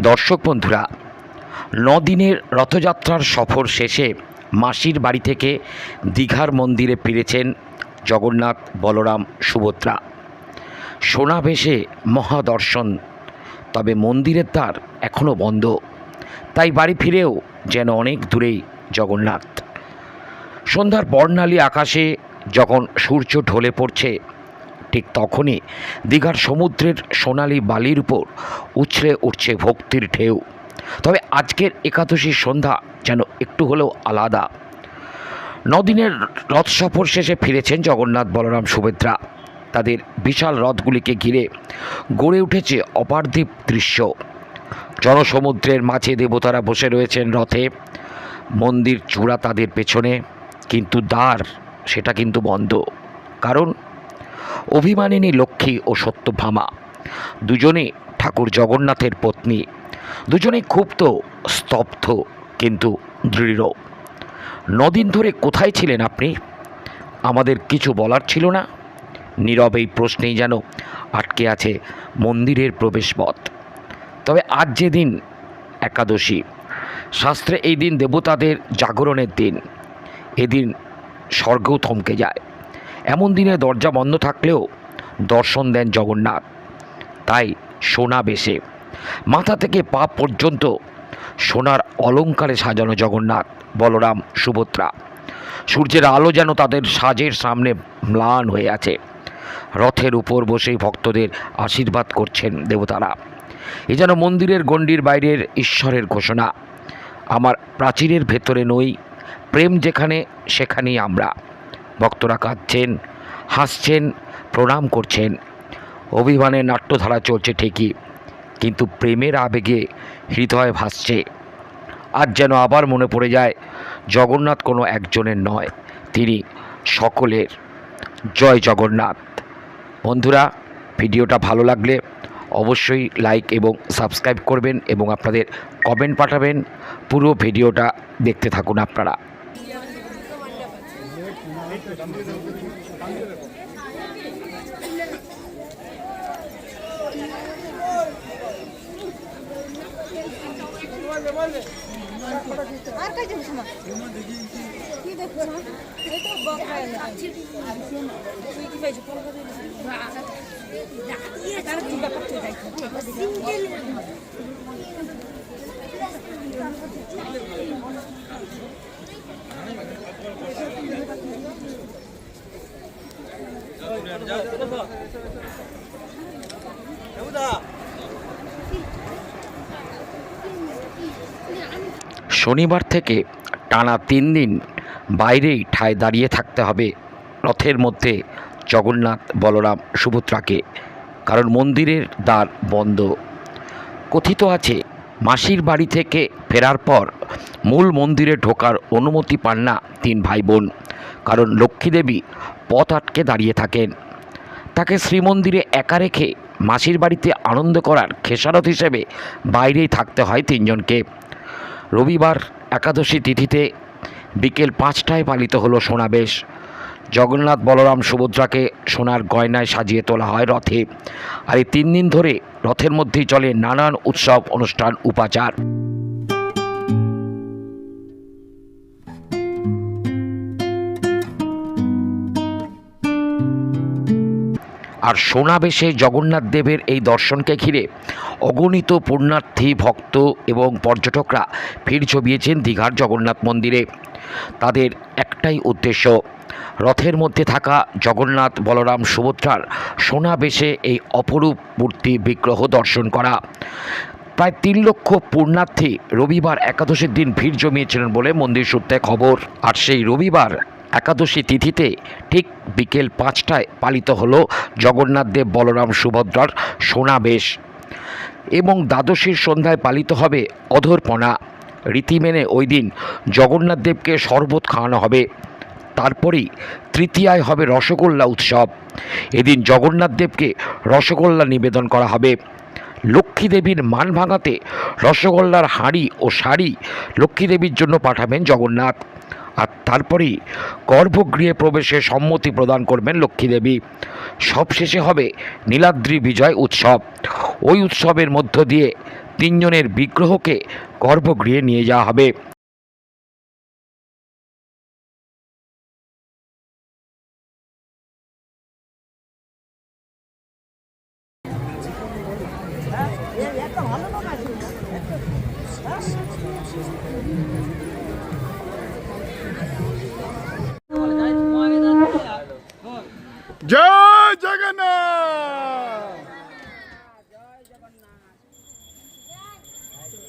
দর্শক বন্ধুরা, নদিনের রথযাত্রার সফর শেষে মাসির বাড়ি থেকে দীঘার মন্দিরে ফিরেছেন জগন্নাথ বলরাম সুভদ্রা। সোনা ভেসে মহাদর্শন, তবে মন্দিরের দ্বার এখনও বন্ধ। তাই বাড়ি ফিরেও যেন অনেক দূরেই জগন্নাথ। সন্ধ্যার বর্ণালী আকাশে যখন সূর্য ঢলে পড়ছে ঠিক তখনই দীঘার সমুদ্রের সোনালি বালির উপর উছলে উঠছে ভক্তির ঢেউ। তবে আজকের একাদশীর সন্ধ্যা যেন একটু হলেও আলাদা। নদিনের রথ সফর শেষে ফিরেছেন জগন্নাথ বলরাম সুভদ্রা। তাদের বিশাল রথগুলিকে ঘিরে গড়ে উঠেছে অপার্থিব দৃশ্য। জনসমুদ্রের মাঝে দেবতারা বসে রয়েছেন রথে। মন্দির চূড়া তাদের পেছনে, কিন্তু দ্বার সেটা কিন্তু বন্ধ। কারণ অভিমানিনী লক্ষ্মী ও সত্যভামা। দুজনে ঠাকুর জগন্নাথের পত্নী। দুজনেই ক্ষুব্ধ, স্তব্ধ, কিন্তু দৃঢ়। নদিন ধরে কোথায় ছিলেন আপনি? আমাদের কিছু বলার ছিল না। নীরব এই প্রশ্নেই যেন আটকে আছে মন্দিরের প্রবেশপথ। তবে আজ যে দিন একাদশী, শাস্ত্রে এই দিন দেবতাদের জাগরণের দিন। এদিন স্বর্গও থমকে যায়। এমন দিনে দরজা বন্ধ থাকলেও দর্শন দেন জগন্নাথ। তাই সোনা বেশে। মাথা থেকে পা পর্যন্ত সোনার অলঙ্কারে সাজানো জগন্নাথ, বলরাম, সুভদ্রা। সূর্যের আলো যেন তাদের সাজের সামনে ম্লান হয়ে আছে। রথের উপর বসেই ভক্তদের আশীর্বাদ করছেন দেবতারা। এ যেন মন্দিরের গণ্ডির বাইরের ঈশ্বরের ঘোষণা। আমার প্রাচীরের ভেতরে নই, প্রেম যেখানে, সেখানেই আমরা। ভক্তরা কাঁদছেন, হাসছেন, প্রণাম করছেন। অভিমানের নাট্যধারা চলছে ঠিকই, কিন্তু প্রেমের আবেগে হৃদয় ভাসছে। আজ যেন আবার মনে পড়ে যায়, জগন্নাথ কোনো একজনের নয়, তিনি সকলের। জয় জগন্নাথ। বন্ধুরা, ভিডিওটা ভালো লাগলে অবশ্যই লাইক এবং সাবস্ক্রাইব করবেন এবং আপনাদের কমেন্ট পাঠাবেন। পুরো ভিডিওটা দেখতে থাকুন আপনারা। আর কাজ যাব শনিবার থেকে টানা তিন দিন বাইরেই ঠায় দাঁড়িয়ে থাকতে হবে। রথের মধ্যে জগন্নাথ, বলরাম, সুভদ্রাকে, কারণ মন্দিরের দ্বার বন্ধ। কথিত আছে, মাসির বাড়ি থেকে ফেরার পর মূল মন্দিরে ঢোকার অনুমতি পান না তিন ভাই বোন কারণ লক্ষ্মীদেবী পথ আটকে দাঁড়িয়ে থাকেন। তাকে শ্রীমন্দিরে একা রেখে মাসির বাড়িতে আনন্দ করার খেসারত হিসেবে বাইরেই থাকতে হয় তিনজনকে। রবিবার একাদশী তিথিতে বিকেল পাঁচটায় পালিত হলো সোনাবেশ। জগন্নাথ বলরাম সুভদ্রাকে সোনার গয়নায় সাজিয়ে তোলা হয় রথে। আর এই তিন দিন ধরে রথের মধ্যেই চলে নানান উৎসব, অনুষ্ঠান, উপাচার। আর সোনাবেশে জগন্নাথ দেবের এই দর্শনকে ঘিরে অগণিত পুণ্যার্থী, ভক্ত এবং পর্যটকরা ভিড় জমিয়েছেন দীঘার জগন্নাথ মন্দিরে। তাদের একটাই উদ্দেশ্য, রথের মধ্যে থাকা জগন্নাথ বলরাম সুভদ্রার সোনাবেশে এই অপরূপ মূর্তি বিগ্রহ দর্শন করা। প্রায় তিন লক্ষ পুণ্যার্থী রবিবার একাদশীর দিন ভিড় জমিয়েছিলেন বলে মন্দির সূত্রে খবর। আর সেই রবিবার একাদশী তিথিতে ঠিক বিকেল পাঁচটায় পালিত হল জগন্নাথ দেব বলরাম সুভদ্রার সোনাবেশ এবং দ্বাদশীর সন্ধ্যায় পালিত হবে অধরপনা। রীতি মেনে ওই দিন জগন্নাথ দেবকে শরবত খাওয়ানো হবে। তারপরেই তৃতীয়ায় হবে রসগোল্লা উৎসব। এদিন জগন্নাথ দেবকে রসগোল্লা নিবেদন করা হবে। লক্ষ্মী দেবীর মান ভাঙাতে রসগোল্লার হাঁড়ি ও শাড়ি লক্ষ্মী দেবীর জন্য পাঠাবেন জগন্নাথ। আর তারপরেই গর্ভগৃহে প্রবেশে সম্মতি প্রদান করবেন লক্ষ্মীদেবী। সবশেষে হবে নীলাদ্রি বিজয় উৎসব। ওই উৎসবের মধ্য দিয়ে তিনজনের বিগ্রহকে গর্ভগৃহে নিয়ে যাওয়া হবে।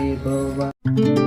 Hari Bhava. Mm.